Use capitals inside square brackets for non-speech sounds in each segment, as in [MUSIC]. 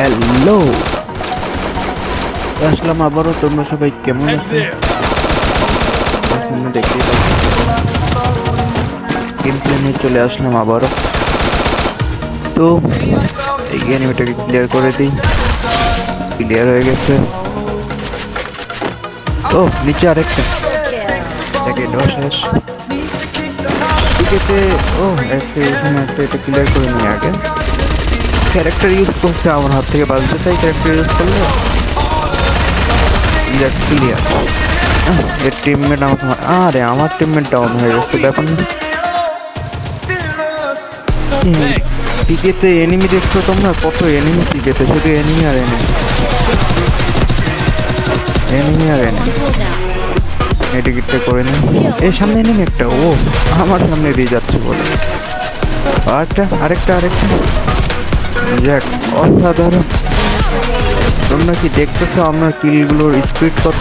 Hello আসলাম আবারও তোমরা সবাই কেমন আছো? গেম নিয়ে চলে আসলাম আবারও। তো এই এনিমিটাকে ক্লিয়ার করে দিই। ক্লিয়ার হয়ে গেছে। ও নিচে আরেকটা। এটাকে দশ শেষ। টিকেতে ও একটা এখানে একটা এটা ক্লিয়ার করে নিই আগে। ক্যারেক্টার ইউজ করছে আমার হাত থেকে বাজতে চাই ক্যারেক্টার ইউজ করলে ক্লিয়ার এর টিমমেট আমার আরে, আমার টিমমেট ডাউন হয়ে গেছে, ব্যাপার না। টিকেতে এনিমি দেখছ তোমরা? কত এনিমি টিকেতে শুধু এনিমি আর এনিমি এনিমি আর এনিমি এই টিকিটটা করে নিন এই, সামনে এনিমি একটা, ও, আমার সামনে দিয়ে যাচ্ছে বলে। আরেকটা আরেকটা আরেকটা। যাক অসাধারণ। তোমরা কি দেখতেছো আমার কিলগুলোর স্পিড কত?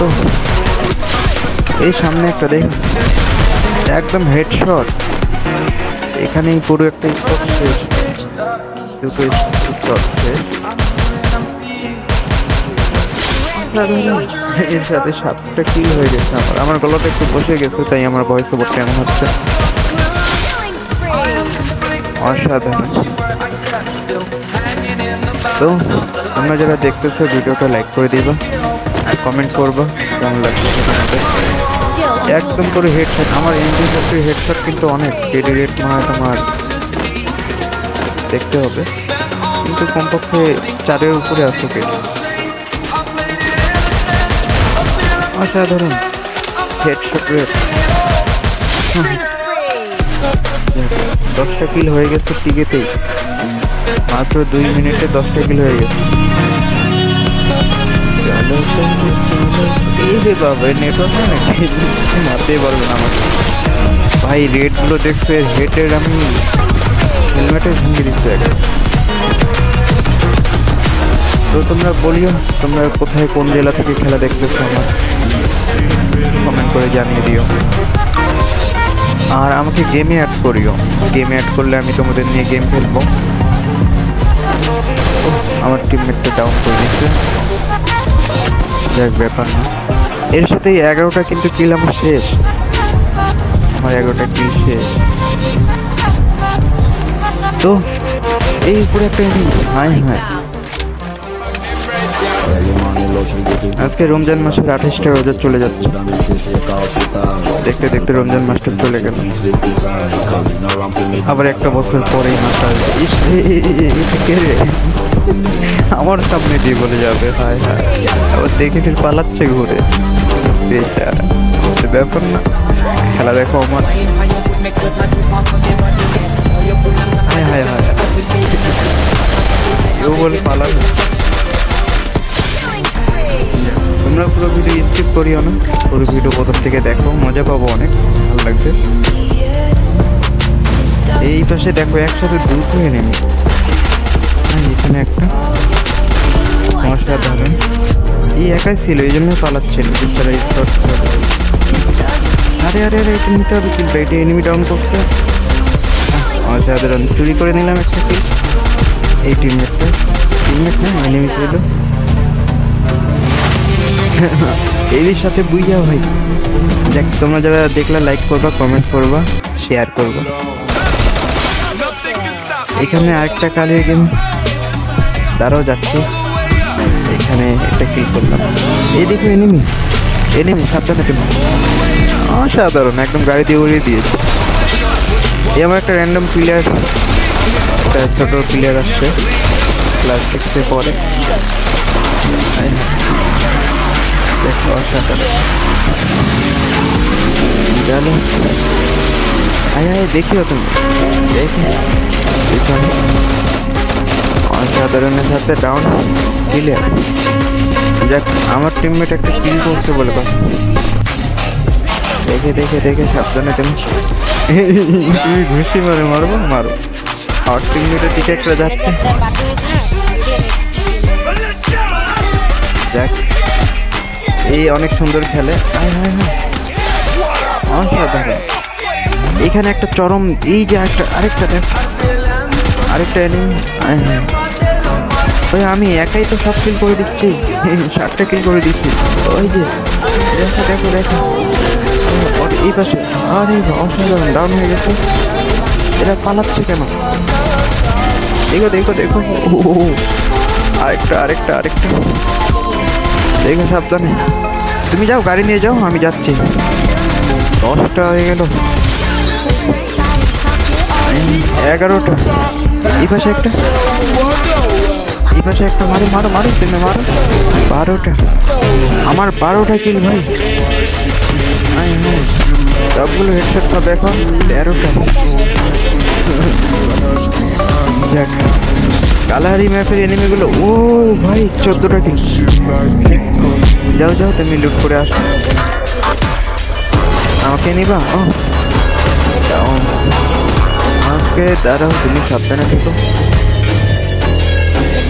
এই সামনে একটা দেখ। একদম হেডশট এখানেই পুরো একটা স্পট শেষ। দুটো স্পট শেষ। এর সাথে সাতটা কিল হয়ে গেছে আমার। আমার গলাটা একটু বসে গেছে তাই আমার ভয়েস ওভারটা এমন হচ্ছে। অসাধারণ। তো তোমরা যারা দেখতেছো, ভিডিওটা লাইক করে দিবা আর কমেন্ট করবা, কেমন লাগছে একদম করে হেডশট আমার এমবি ফোরটির হেডশট কিন্তু অনেক ডেডি রেট মনে তোমার দেখতে হবে। কিন্তু কমপক্ষে চারের উপরে আসুক অসাধারণ হেডশট রেট দশটা কিল হয়ে গেছে টিকেতেই মাত্র দুই মিনিটে দশটা কিলো হয়ে গেছে। নেটওয়ার্ক না মারতেই পারবে না আমাকে। ভাই রেটগুলো দেখছ, এর হেটের আমি হেলমেটে ভেঙে দিচ্ছি একটা তো তোমরা বলিও, তোমরা কোথায় কোন জেলা থেকে খেলা দেখতেছো আমার? কমেন্ট করে জানিয়ে দিও। আর আমাকে গেমে অ্যাড করিও। গেমে অ্যাড করলে আমি তোমাদের নিয়ে গেম খেলব। আমার টিমমেটটা ডাউন করে দিচ্ছে যাক ব্যাপার না এর সাথে এগারোটা কিন্তু কিল আমার শেষ আমার এগারোটা কিল শেষ তো এই উপরে একটা হাই হাই আজকে রমজান মাসের আঠাশটা রোজা চলে যাচ্ছে দেখতে দেখতে রমজান মাসটা চলে গেল আবার একটা বছর পরেই মাস আসবে আমার সামনে দিয়ে বলে যাবে, হায় হায়। দেখে ফির পালাচ্ছে ঘুরে। ব্যাপার না। খেলা দেখো আমার। হায় হায় হায় কেউ বলে পালাবে। তোমরা পুরো ভিডিও স্কিপ করিও না। পুরো ভিডিও প্রথম থেকে দেখো, মজা পাবো অনেক। ভালো লাগবে। এই পাশে দেখো, একসাথে দুটো এনেমি এখানে একটা। অসাধারণ। এই একাই ছিল এই জন্য পালাচ্ছিল বিচারা আরে আরে আরে, এটা নিতে হবে কিলটা, এটা এনিমি ডাউন করছে। অসাধারণ। চুরি করে নিলাম একটা কিল এই টিমমেটটা টিমমেট না এনিমি ছিল। এদের সাথে বুঝা ভাই দেখ, তোমরা যারা দেখলে লাইক করবা কমেন্ট করবা শেয়ার করবা। এখানে আরেকটা কালিয়ে গেম তারাও যাচ্ছে। এখানে একটা ক্লিক করলাম। এই দেখো এনিমি এনিমি সাবধানে টিম। অসাধারণ, একদম গাড়ি দিয়ে উড়িয়ে দিয়েছে। এই আমার একটা র্যান্ডম প্লেয়ার একটা ছোট প্লেয়ার আসছে। ক্লাস সিক্সে পরে। দেখো আয় আয়, দেখিও তুমি। দেখি। অসাধারণের সাথে ডাউন ক্লিয়ার যাক, আমার টিমমেট একটা কিল করছে বলে কথা। দেখে দেখে দেখে, সাবধানে তুমি তুমি ঘুষি মারে, মারবো? মারো। আমার টিমমেটের দিকে একটা যাচ্ছে। যাক, এই অনেক সুন্দর খেলে। হায় হায় অসাধারণ। এখানে একটা চরম, এই যে একটা, আরেকটা দেখ। আরেকটা এনিমি ওই আমি একাই তো সব কিল করে দিচ্ছি। [LAUGHS] সাতটা কিল করে দিচ্ছি। ওই যে, দেখো দেখো দেখো। এই পাশে, আরে, অসাধারণ ডাউন হয়ে গেছে। এরা পালাচ্ছে কেন? দেখো দেখো দেখো। ও। আরেকটা আরেকটা আরেকটা। দেখো, সাবধানে। তুমি যাও, গাড়ি নিয়ে যাও, আমি যাচ্ছি। দশটা হয়ে গেল। এগারোটা। এই পাশে একটা। পাশে একটা মারো মারো মারো তুমি মারো। বারোটা। আমার বারোটা কিল ভাই। সবগুলো হেডশট পাবে এখন। তেরোটা। যাক। কালাহারি ম্যাপের এনিমিগুলো ও ভাই, চোদ্দোটা কিল যাও যাও, তুমি লুট করে আসো। আমাকে নিবা? ও। আমাকে দাঁড়াও, তুমি সাবধানে থেকো।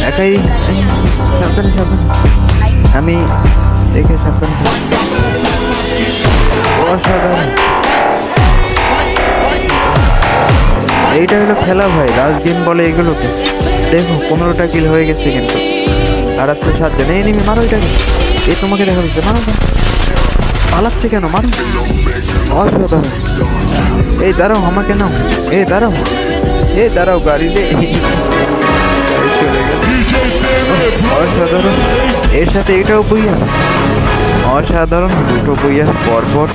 একাই সাবধানে সাবধানে। আমি দেখে সাবধানে এইটা হলো খেলা ভাই লাস্ট গেম বলে এগুলোকে। দেখো, পনেরোটা কিল হয়ে গেছে কিন্তু। আর আজকে সাতজন। এই নিবি মারো এটাকে। এই তোমাকে দেখা দিচ্ছে মারো। পালাচ্ছে কেন, মারো অসাধারণ। এই দাঁড়াও, আমাকে নাও। এই দাঁড়াও। এই দাঁড়াও, গাড়ি দে। অসাধারণ। এর সাথে এটাও বই আছে অসাধারণ দুটো বই আছে পরপর.